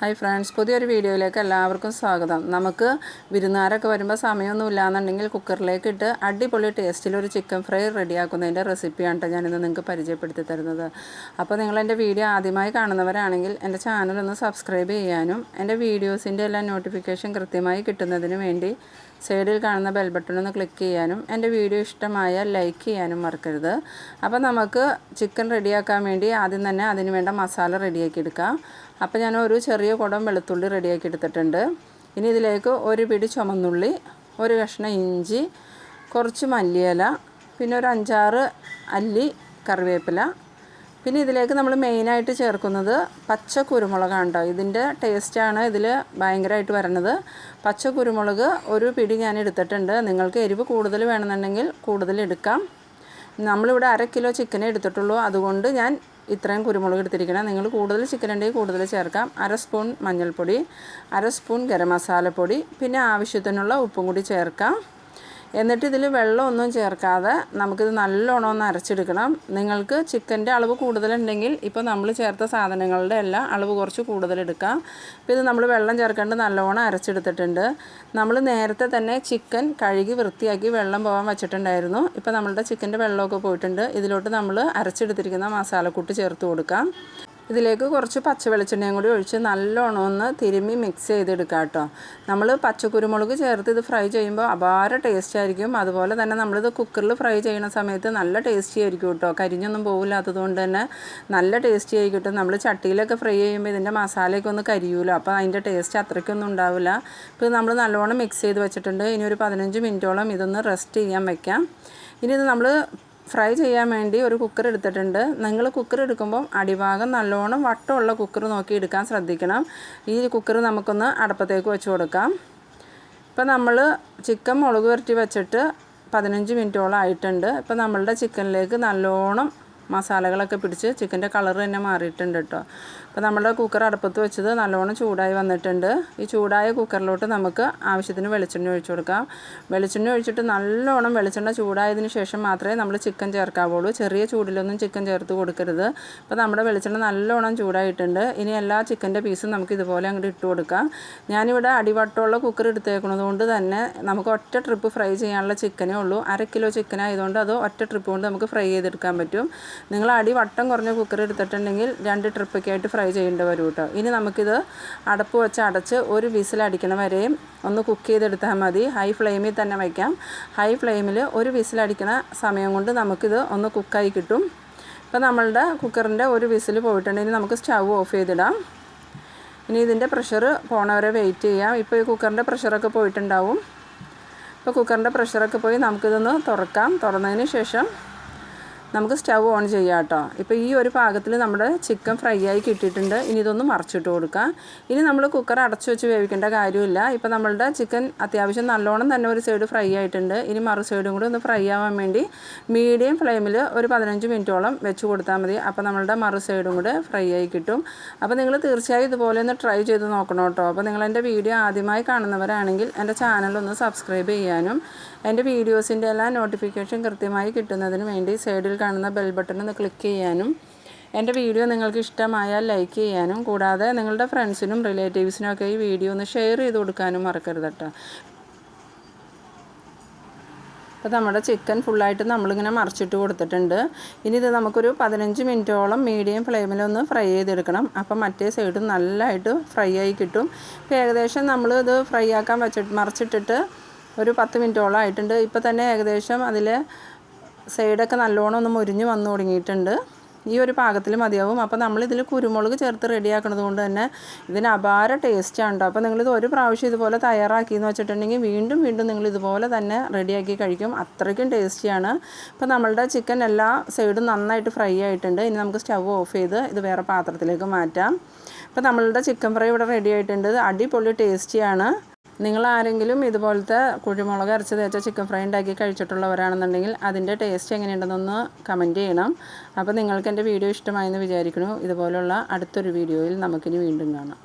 Hi friends പുതിയൊരു വീഡിയോയിലേക്ക് എല്ലാവർക്കും സ്വാഗതം. നമുക്ക് വിരുന്നാരൊക്കെ വരുമ്പോൾ സമയമൊന്നും ഇല്ലാന്നുണ്ടെങ്കിൽ കുക്കറിലേക്ക് ഇട്ട് അടിപൊളി ടേസ്റ്റിൽ ഒരു ചിക്കൻ ഫ്രൈ റെഡിയാക്കുന്നതിന്റെ റെസിപ്പിയാണ് കേട്ടോ ഞാനിന്ന് നിങ്ങൾക്ക് പരിചയപ്പെടുത്തി തരുന്നത്. അപ്പോൾ നിങ്ങൾ എന്റെ വീഡിയോ ആദ്യമായി കാണുന്നവരാണെങ്കിൽ എന്റെ ചാനൽ ഒന്ന് സബ്സ്ക്രൈബ് ചെയ്യാനും എന്റെ വീഡിയോസിന്റെ എല്ലാ നോട്ടിഫിക്കേഷൻ കൃത്യമായി കിട്ടുന്നതിന് വേണ്ടി സൈഡിൽ കാണുന്ന ബെൽ ബട്ടൺ ഒന്ന് ക്ലിക്ക് ചെയ്യാനും എന്റെ വീഡിയോ ഇഷ്ടമായ ലൈക്ക് ചെയ്യാനും മറക്കരുത്. അപ്പോൾ നമുക്ക് ചിക്കൻ റെഡിയാക്കാൻ വേണ്ടി ആദ്യം തന്നെ അതിന് വേണ്ട മസാല റെഡിയാക്കി എടുക്കാം. അപ്പോൾ ഞാൻ ഒരു ചെറിയ കുടം വെളുത്തുള്ളി റെഡിയാക്കി എടുത്തിട്ടുണ്ട്. ഇനി ഇതിലേക്ക് ഒരു പിടി ചുമന്നുള്ളി ഒരു കഷ്ണം ഇഞ്ചി കുറച്ച് മല്ലിയില പിന്നെ ഒരു അഞ്ചാറ് അല്ലി കറിവേപ്പില. പിന്നെ ഇതിലേക്ക് നമ്മൾ മെയിനായിട്ട് ചേർക്കുന്നത് പച്ച കുരുമുളകാണ് കേട്ടോ ഇതിന്റെ ടേസ്റ്റാണ് ഇതിൽ ഭയങ്കരമായിട്ട് വരണത്. പച്ച കുരുമുളക് ഒരു പിടി ഞാൻ എടുത്തിട്ടുണ്ട്. നിങ്ങൾക്ക് എരിവ് കൂടുതൽ വേണമെന്നുണ്ടെങ്കിൽ കൂടുതൽ എടുക്കാം. നമ്മളിവിടെ അര കിലോ ചിക്കനേ എടുത്തിട്ടുള്ളൂ. അതുകൊണ്ട് ഞാൻ ഇത്രയും കുരുമുളക് എടുത്തിരിക്കണം. നിങ്ങൾ കൂടുതൽ ചിക്കൻ ഉണ്ടെങ്കിൽ കൂടുതൽ ചേർക്കാം. അര സ്പൂൺ മഞ്ഞൾപ്പൊടി അര സ്പൂൺ ഗരം മസാലപ്പൊടി പിന്നെ ആവശ്യത്തിനുള്ള ഉപ്പും കൂടി ചേർക്കാം. എന്നിട്ട് ഇതിൽ വെള്ളമൊന്നും ചേർക്കാതെ നമുക്കിത് നല്ലോണം ഒന്ന് അരച്ചെടുക്കണം. നിങ്ങൾക്ക് ചിക്കന്റെ അളവ് കൂടുതലുണ്ടെങ്കിൽ ഇപ്പോൾ നമ്മൾ ചേർത്ത സാധനങ്ങളുടെ എല്ലാം അളവ് കുറച്ച് കൂടുതലെടുക്കാം. അപ്പോൾ ഇത് നമ്മൾ വെള്ളം ചേർക്കേണ്ട നല്ലോണം അരച്ചെടുത്തിട്ടുണ്ട്. നമ്മൾ നേരത്തെ തന്നെ ചിക്കൻ കഴുകി വൃത്തിയാക്കി വെള്ളം പോകാൻ വെച്ചിട്ടുണ്ടായിരുന്നു. ഇപ്പോൾ നമ്മളുടെ ചിക്കന്റെ വെള്ളമൊക്കെ പോയിട്ടുണ്ട്. ഇതിലോട്ട് നമ്മൾ അരച്ചെടുത്തിരിക്കുന്ന മസാലക്കൂട്ട് ചേർത്ത് കൊടുക്കാം. ഇതിലേക്ക് കുറച്ച് പച്ച വെളിച്ചെണ്ണയും കൂടി ഒഴിച്ച് നല്ലോണം ഒന്ന് തിരുമ്മി മിക്സ് ചെയ്തെടുക്കുക കേട്ടോ. നമ്മൾ പച്ചക്കുരുമുളക് ചേർത്ത് ഇത് ഫ്രൈ ചെയ്യുമ്പോൾ അപാര ടേസ്റ്റ് ആയിരിക്കും. അതുപോലെ തന്നെ നമ്മളിത് കുക്കറിൽ ഫ്രൈ ചെയ്യുന്ന സമയത്ത് നല്ല ടേസ്റ്റി ആയിരിക്കും കേട്ടോ. കരിഞ്ഞൊന്നും പോകില്ലാത്തത് കൊണ്ട് തന്നെ നല്ല ടേസ്റ്റി ആയി കിട്ടും നമ്മൾ ചട്ടിയിലൊക്കെ ഫ്രൈ ചെയ്യുമ്പോൾ ഇതിന്റെ മസാലയൊക്കെ ഒന്ന് കരിയൂലോ. അപ്പോൾ അതിന്റെ ടേസ്റ്റ് അത്രയ്ക്കൊന്നും ഉണ്ടാവില്ല. ഇപ്പോൾ നമ്മൾ നല്ലോണം മിക്സ് ചെയ്ത് വെച്ചിട്ടുണ്ട്. ഇനി ഒരു പതിനഞ്ച് മിനിറ്റോളം ഇതൊന്ന് റെസ്റ്റ് ചെയ്യാൻ വെക്കാം. ഇനി ഇത് നമ്മൾ ഫ്രൈ ചെയ്യാൻ വേണ്ടി ഒരു കുക്കർ എടുത്തിട്ടുണ്ട്. നിങ്ങൾ കുക്കർ എടുക്കുമ്പോൾ അടിഭാഗം നല്ലോണം വട്ടമുള്ള കുക്കർ നോക്കി എടുക്കാൻ ശ്രദ്ധിക്കണം. ഈ കുക്കർ നമുക്കൊന്ന് അടപ്പത്തേക്ക് വെച്ച് കൊടുക്കാം. ഇപ്പം നമ്മൾ ചിക്കൻ മുളക് പുരട്ടി വെച്ചിട്ട് പതിനഞ്ച് മിനിറ്റോളം ആയിട്ടുണ്ട്. ഇപ്പം നമ്മളുടെ ചിക്കനിലേക്ക് നല്ലോണം മസാലകളൊക്കെ പിടിച്ച് ചിക്കന്റെ കളർ തന്നെ മാറിയിട്ടുണ്ട് കേട്ടോ അപ്പോൾ നമ്മുടെ കുക്കർ അടുപ്പത്ത് വെച്ചത് നല്ലോണം ചൂടായി വന്നിട്ടുണ്ട്. ഈ ചൂടായ കുക്കറിലോട്ട് നമുക്ക് ആവശ്യത്തിന് വെളിച്ചെണ്ണ ഒഴിച്ചു കൊടുക്കാം. വെളിച്ചെണ്ണ ഒഴിച്ചിട്ട് നല്ലോണം വെളിച്ചെണ്ണ ചൂടായതിന് ശേഷം മാത്രമേ നമ്മൾ ചിക്കൻ ചേർക്കാവുള്ളൂ. ചെറിയ ചൂടിലൊന്നും ചിക്കൻ ചേർത്ത് കൊടുക്കരുത്. അപ്പോൾ നമ്മുടെ വെളിച്ചെണ്ണ നല്ലോണം ചൂടായിട്ടുണ്ട്. ഇനി എല്ലാ ചിക്കന്റെ പീസും നമുക്ക് ഇതുപോലെ അങ്ങോട്ട് ഇട്ട് കൊടുക്കാം. ഞാനിവിടെ അടിവട്ടമുള്ള കുക്കർ എടുത്തേക്കുന്നത് കൊണ്ട് തന്നെ നമുക്ക് ഒറ്റ ട്രിപ്പ് ഫ്രൈ ചെയ്യാനുള്ള ചിക്കനേ ഉള്ളൂ. അര കിലോ ചിക്കൻ ആയതുകൊണ്ട് അത് ഒറ്റ ട്രിപ്പ് കൊണ്ട് നമുക്ക് ഫ്രൈ ചെയ്തെടുക്കാൻ പറ്റും. നിങ്ങൾ അടിവട്ടം കുറഞ്ഞ കുക്കർ എടുത്തിട്ടുണ്ടെങ്കിൽ രണ്ട് ട്രിപ്പൊക്കെ ആയിട്ട് ഫ്രൈ ചെയ്യേണ്ടി വരും കേട്ടോ. ഇനി നമുക്കിത് അടപ്പ് വെച്ച് അടച്ച് ഒരു വിസിലടിക്കണ വരെയും ഒന്ന് കുക്ക് ചെയ്തെടുത്താൽ മതി. ഹൈ ഫ്ലെയിമിൽ തന്നെ വയ്ക്കാം ഹൈ ഫ്ലെയിമിൽ ഒരു വിസിൽ അടിക്കണ സമയം കൊണ്ട് നമുക്കിത് ഒന്ന് കുക്കായി കിട്ടും. ഇപ്പോൾ നമ്മളുടെ കുക്കറിന്റെ ഒരു വിസിൽ പോയിട്ടുണ്ടെങ്കിൽ നമുക്ക് സ്റ്റവ് ഓഫ് ചെയ്തിടാം. ഇനി ഇതിന്റെ പ്രഷർ പോണവരെ വെയിറ്റ് ചെയ്യാം. ഇപ്പോൾ ഈ കുക്കറിന്റെ പ്രഷറൊക്കെ പോയിട്ടുണ്ടാവും. ഇപ്പോൾ കുക്കറിന്റെ പ്രഷറൊക്കെ പോയി നമുക്കിതൊന്ന് തുറക്കാം. തുറന്നതിന് ശേഷം നമുക്ക് സ്റ്റവ് ഓൺ ചെയ്യാം കേട്ടോ. ഇപ്പോൾ ഈ ഒരു പാകത്തിൽ നമ്മുടെ ചിക്കൻ ഫ്രൈ ആയി കിട്ടിയിട്ടുണ്ട്. ഇനി ഇതൊന്ന് മറിച്ചിട്ട് കൊടുക്കാം. ഇനി നമ്മൾ കുക്കർ അടച്ചു വെച്ച് വേവിക്കേണ്ട കാര്യമില്ല. ഇപ്പോൾ നമ്മളുടെ ചിക്കൻ അത്യാവശ്യം നല്ലോണം തന്നെ ഒരു സൈഡ് ഫ്രൈ ആയിട്ടുണ്ട്. ഇനി മറു സൈഡും കൂടി ഒന്ന് ഫ്രൈ ആവാൻ വേണ്ടി മീഡിയം ഫ്ലെയിമിൽ ഒരു പതിനഞ്ച് മിനിറ്റോളം വെച്ച് കൊടുത്താൽ മതി. അപ്പോൾ നമ്മളുടെ മറു സൈഡും കൂടെ ഫ്രൈ ആയി കിട്ടും. അപ്പോൾ നിങ്ങൾ തീർച്ചയായും ഇതുപോലെ ഒന്ന് ട്രൈ ചെയ്ത് നോക്കണം കേട്ടോ. അപ്പോൾ നിങ്ങൾ എന്റെ വീഡിയോ ആദ്യമായി കാണുന്നവരാണെങ്കിൽ എന്റെ ചാനൽ ഒന്ന് സബ്സ്ക്രൈബ് ചെയ്യാനും എന്റെ വീഡിയോസിന്റെ എല്ലാ നോട്ടിഫിക്കേഷൻ കൃത്യമായി കിട്ടുന്നതിന് വേണ്ടി സൈഡിൽ കാണുന്ന ബെൽ ബട്ടൺ ഒന്ന് ക്ലിക്ക് ചെയ്യാനും എന്റെ വീഡിയോ നിങ്ങൾക്ക് ഇഷ്ടമായാൽ ലൈക്ക് ചെയ്യാനും കൂടാതെ നിങ്ങളുടെ ഫ്രണ്ട്സിനും റിലേറ്റീവ്സിനും ഒക്കെ ഈ വീഡിയോ ഒന്ന് ഷെയർ ചെയ്ത് കൊടുക്കാനും മറക്കരുത് കേട്ടോ. അപ്പോൾ നമ്മുടെ ചിക്കൻ ഫുള്ളായിട്ട് നമ്മളിങ്ങനെ മറിച്ചിട്ട് കൊടുത്തിട്ടുണ്ട്. ഇനി ഇത് നമുക്കൊരു പതിനഞ്ച് മിനിറ്റോളം മീഡിയം ഫ്ലെയിമിലൊന്ന് ഫ്രൈ ചെയ്തെടുക്കണം. അപ്പം മറ്റേ സൈഡ് നല്ലതായിട്ട് ഫ്രൈ ആയി കിട്ടും. ഇപ്പോൾ ഏകദേശം നമ്മൾ ഇത് ഫ്രൈ ആക്കാൻ വെച്ചിട്ട് മറിച്ചിട്ടിട്ട് ഒരു പത്ത് മിനിറ്റോളം ആയിട്ടുണ്ട്. ഇപ്പോൾ തന്നെ ഏകദേശം അതിൽ സൈഡൊക്കെ നല്ലോണം ഒന്ന് മുരിഞ്ഞ് വന്നു തുടങ്ങിയിട്ടുണ്ട് ഈ ഒരു പാകത്തിൽ മതിയാവും. അപ്പോൾ നമ്മളിതിൽ കുരുമുളക് ചേർത്ത് റെഡിയാക്കുന്നത് കൊണ്ട് തന്നെ ഇതിന് അപാര ടേസ്റ്റാണ് കേട്ടോ അപ്പോൾ നിങ്ങളിത് ഒരു പ്രാവശ്യം ഇതുപോലെ തയ്യാറാക്കി എന്ന് വെച്ചിട്ടുണ്ടെങ്കിൽ വീണ്ടും വീണ്ടും നിങ്ങൾ ഇതുപോലെ തന്നെ റെഡിയാക്കി കഴിക്കും. അത്രയ്ക്കും ടേസ്റ്റിയാണ് അപ്പോൾ നമ്മളുടെ ചിക്കൻ എല്ലാ സൈഡും നന്നായിട്ട് ഫ്രൈ ആയിട്ടുണ്ട്. ഇനി നമുക്ക് സ്റ്റവ് ഓഫ് ചെയ്ത് ഇത് വേറെ പാത്രത്തിലേക്ക് മാറ്റാം. അപ്പോൾ നമ്മളുടെ ചിക്കൻ ഫ്രൈ ഇവിടെ റെഡി ആയിട്ടുണ്ട്. അടിപൊളി ടേസ്റ്റിയാണ് നിങ്ങൾ ആരെങ്കിലും ഇതുപോലത്തെ കുഴിമുളക് അരച്ച് തേച്ച ചിക്കൻ ഫ്രൈ ഉണ്ടാക്കി കഴിച്ചിട്ടുള്ളവരാണെന്നുണ്ടെങ്കിൽ അതിന്റെ ടേസ്റ്റ് എങ്ങനെയുണ്ടെന്നൊന്ന് കമന്റ് ചെയ്യണം. അപ്പോൾ നിങ്ങൾക്ക് എന്റെ വീഡിയോ ഇഷ്ടമായെന്ന് വിചാരിക്കുന്നു. ഇതുപോലുള്ള അടുത്തൊരു വീഡിയോയിൽ നമുക്കിനി വീണ്ടും കാണാം.